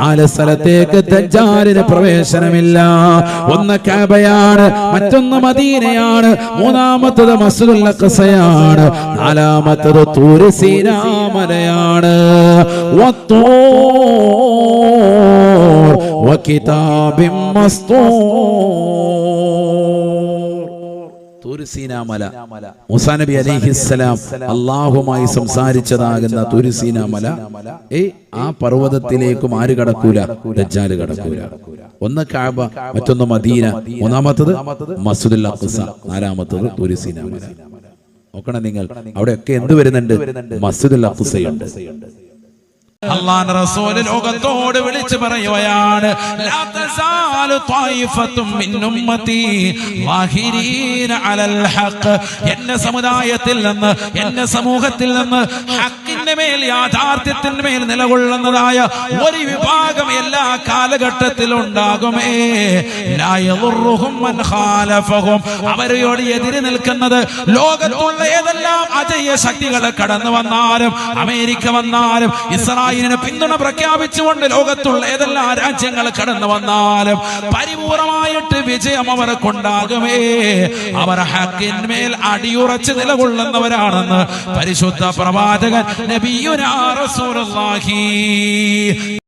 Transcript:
നാല് സ്ഥലത്തേക്ക് തജ്ജാലിന് പ്രവേശനമില്ല. ഒന്ന് കാബയാണ് മറ്റൊന്ന് മദീനയാണ്. മൂന്നാമത്തത് മസ്ജിദുൽ അഖ്സയാണ് നാലാമത്തത് തൂര് സീനാമലയാണ് വകിതാബിൻ മസ്തൂർ. തുരുസീനാമല മുസാ നബി അലൈഹിസ്സലാം അള്ളാഹുമായി സംസാരിച്ചതാകുന്ന തുരുസീനാമല ഏ ആ പർവതത്തിലേക്കും ആര് കടക്കൂല? ദജ്ജാൽ കടക്കൂല. ഒന്ന് കാബ മറ്റൊന്ന് മദീന. മൂന്നാമത്തത് മസ്ജിദുൽ അഖ്സ. നാലാമത്തത് തുരുസീനാമല നോക്കണം നിങ്ങൾ. അവിടെയൊക്കെ എന്ത് വരുന്നുണ്ട്? മസ്ജിദുൽ അഖ്സയുണ്ട്. അള്ളാന്റെ റസൂൽ ലോകത്തോട് വിളിച്ചു പറയുകയാണ് എന്റെ സമുദായത്തിൽ നിന്ന് എന്റെ സമൂഹത്തിൽ നിന്ന് മേൽ യാഥാർത്ഥ്യത്തിന്റെ മേൽ നിലകൊള്ളുന്നതായ ഒരു വിഭാഗം എല്ലാ കാലഘട്ടത്തിലും ഉണ്ടാകുമേ അവരോട് എതിര് നിൽക്കുന്നത് ലോകത്തുള്ള ഏതെല്ലാം അജയ ശക്തികളെ കടന്നു വന്നാലും അമേരിക്ക വന്നാലും ഇസ്രായേലിനെ പിന്തുണ പ്രഖ്യാപിച്ചുകൊണ്ട് ലോകത്തുള്ള ഏതെല്ലാം രാജ്യങ്ങൾ കടന്നു വന്നാലും പരിപൂർണമായിട്ട് വിജയം അവർക്കുണ്ടാകുമേ അവർ ഹക്കിന്മേൽ അടിയുറച്ച് നിലകൊള്ളുന്നവരാണെന്ന് പരിശുദ്ധ പ്രവാചകൻ നബിയുനാ റസൂലുള്ളാഹി.